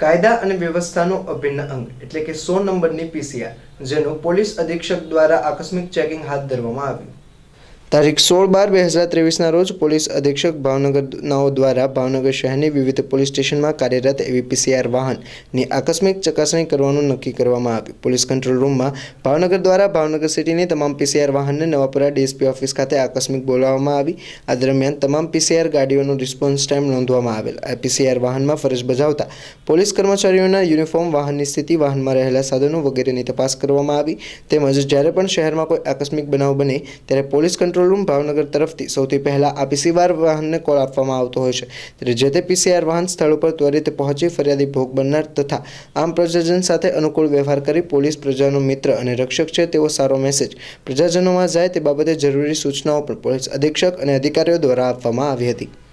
કાયદા અને વ્યવસ્થાનો અભિન્ન અંગ, એટલે કે સો નંબરની પીસીઆર જેનું પોલીસ અધિક્ષક દ્વારા આકસ્મિક ચેકિંગ હાથ ધરવામાં આવ્યું. તારીખ સોળ બાર બે હજાર ત્રેવીસના રોજ પોલીસ અધિક્ષક ભાવનગરનાઓ દ્વારા ભાવનગર શહેરની વિવિધ પોલીસ સ્ટેશનમાં કાર્યરત એવી પીસીઆર વાહનની આકસ્મિક ચકાસણી કરવાનું નક્કી કરવામાં આવ્યું. પોલીસ કંટ્રોલ રૂમમાં ભાવનગર દ્વારા ભાવનગર સિટીની તમામ પીસીઆર વાહનને નવાપુરા ડીએસપી ઓફિસ ખાતે આકસ્મિક બોલાવવામાં આવી. આ દરમિયાન તમામ પીસીઆર ગાડીઓનો રિસ્પોન્સ ટાઈમ નોંધવામાં આવેલ. આ પીસીઆર વાહનમાં ફરજ બજાવતા પોલીસ કર્મચારીઓના યુનિફોર્મ વાહનની સ્થિતિ, વાહનમાં રહેલા સાધનો વગેરેની તપાસ કરવામાં આવી. તેમજ જ્યારે પણ શહેરમાં કોઈ આકસ્મિક બનાવ બને, ત્યારે પોલીસ કંટ્રોલ રૂમ ભાવનગર તરફથી સૌથી પહેલા આ પીસીઆર વાહનને કોલ આપવામાં આવતો હોય છે. ત્યારે જે તે પીસીઆર વાહન સ્થળ ઉપર ત્વરિત પહોંચી ફરિયાદી ભોગ બનનાર તથા આમ પ્રજાજન સાથે અનુકૂળ વ્યવહાર કરી પોલીસ પ્રજાનો મિત્ર અને રક્ષક છે તેવો સારો મેસેજ પ્રજાજનોમાં જાય તે બાબતે જરૂરી સૂચનાઓ પણ પોલીસ અધિક્ષક અને અધિકારીઓ દ્વારા આપવામાં આવી હતી.